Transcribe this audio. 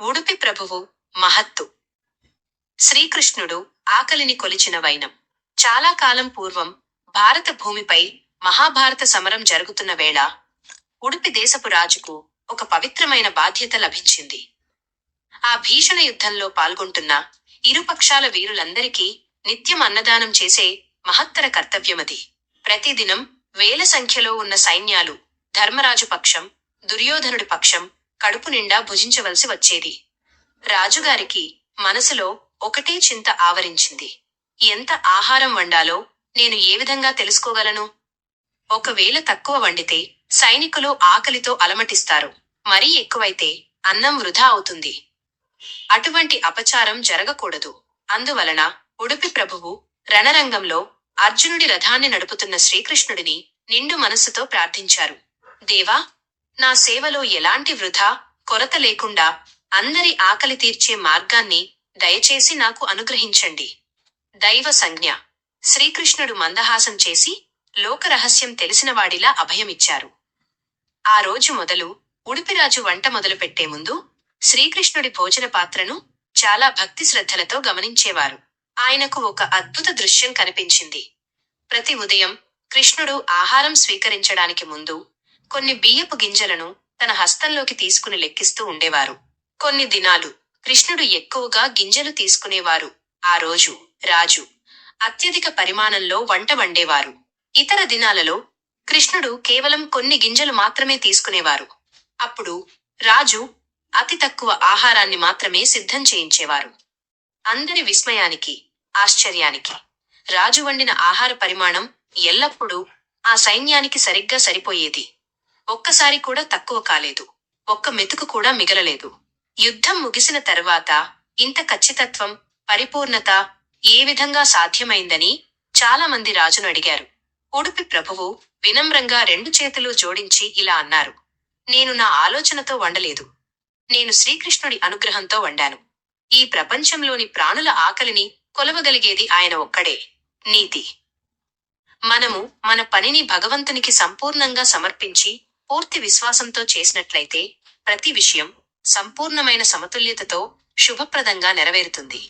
ఉడుపి ప్రభువు మహత్తు. శ్రీకృష్ణుడు ఆకలిని కొలిచిన వైనం. చాలా కాలం పూర్వం భారత భూమిపై మహాభారత సమరం జరుగుతున్న వేళ ఉడుపి దేశపు రాజుకు ఒక పవిత్రమైన బాధ్యత లభించింది. ఆ భీషణ యుద్ధంలో పాల్గొంటున్న ఇరుపక్షాల వీరులందరికీ నిత్యం అన్నదానం చేసే మహత్తర కర్తవ్యమది. ప్రతిదినం వేల సంఖ్యలో ఉన్న సైన్యాలు ధర్మరాజు పక్షం దుర్యోధనుడి పక్షం కడుపు నిండా భుజించవలసి వచ్చేది. రాజుగారికి మనసులో ఒకటే చింత ఆవరించింది. ఎంత ఆహారం వండాలో నేను ఏ విధంగా తెలుసుకోగలను? ఒకవేళ తక్కువ వండితే సైనికులు ఆకలితో అలమటిస్తారు. మరీ ఎక్కువైతే అన్నం వృధా అవుతుంది. అటువంటి అపచారం జరగకూడదు. అందువలన ఉడుపి ప్రభువు రణరంగంలో అర్జునుడి రథాన్ని నడుపుతున్న శ్రీకృష్ణుడిని నిండు మనస్సుతో ప్రార్థించారు. దేవా నా సేవలో ఎలాంటి వృధా కొరత లేకుండా అందరి ఆకలి తీర్చే మార్గాన్ని దయచేసి నాకు అనుగ్రహించండి. దైవ సంజ్ఞ. శ్రీకృష్ణుడు మందహాసం చేసి లోకరహస్యం తెలిసినవాడిలా అభయమిచ్చారు. ఆ రోజు మొదలు ఉడిపిరాజు వంట మొదలుపెట్టే ముందు శ్రీకృష్ణుడి భోజన పాత్రను చాలా భక్తి శ్రద్ధలతో గమనించేవారు. ఆయనకు ఒక అద్భుత దృశ్యం కనిపించింది. ప్రతి ఉదయం కృష్ణుడు ఆహారం స్వీకరించడానికి ముందు కొన్ని బియ్యపు గింజలను తన హస్తంలోకి తీసుకుని లెక్కిస్తూ ఉండేవారు. కొన్ని దినాలు కృష్ణుడు ఎక్కువగా గింజలు తీసుకునేవారు. ఆ రోజు రాజు అత్యధిక పరిమాణంలో వంట వండేవారు. ఇతర దినాలలో కృష్ణుడు కేవలం కొన్ని గింజలు మాత్రమే తీసుకునేవారు. అప్పుడు రాజు అతి తక్కువ ఆహారాన్ని మాత్రమే సిద్ధం చేయించేవారు. అందరి విస్మయానికి ఆశ్చర్యానికి రాజు వండిన ఆహార పరిమాణం ఎల్లప్పుడూ ఆ సైన్యానికి సరిగ్గా సరిపోయేది. ఒక్కసారి కూడా తక్కువ కాలేదు. ఒక్క మెతుకు కూడా మిగలలేదు. యుద్ధం ముగిసిన తర్వాత ఇంత ఖచ్చితత్వం పరిపూర్ణత ఏ విధంగా సాధ్యమైందని చాలా మంది రాజును అడిగారు. ఉడుపి ప్రభువు వినమ్రంగా రెండు చేతులు జోడించి ఇలా అన్నారు. నేను నా ఆలోచనతో వండలేదు. నేను శ్రీకృష్ణుడి అనుగ్రహంతో వండాను. ఈ ప్రపంచంలోని ప్రాణుల ఆకలిని కొలవగలిగేది ఆయన ఒక్కడే. నీతి. మనము మన పనిని భగవంతునికి సంపూర్ణంగా సమర్పించి పూర్తి విశ్వాసంతో చేసినట్లయితే ప్రతి విషయం సంపూర్ణమైన సమతుల్యతతో శుభప్రదంగా నెరవేరుతుంది.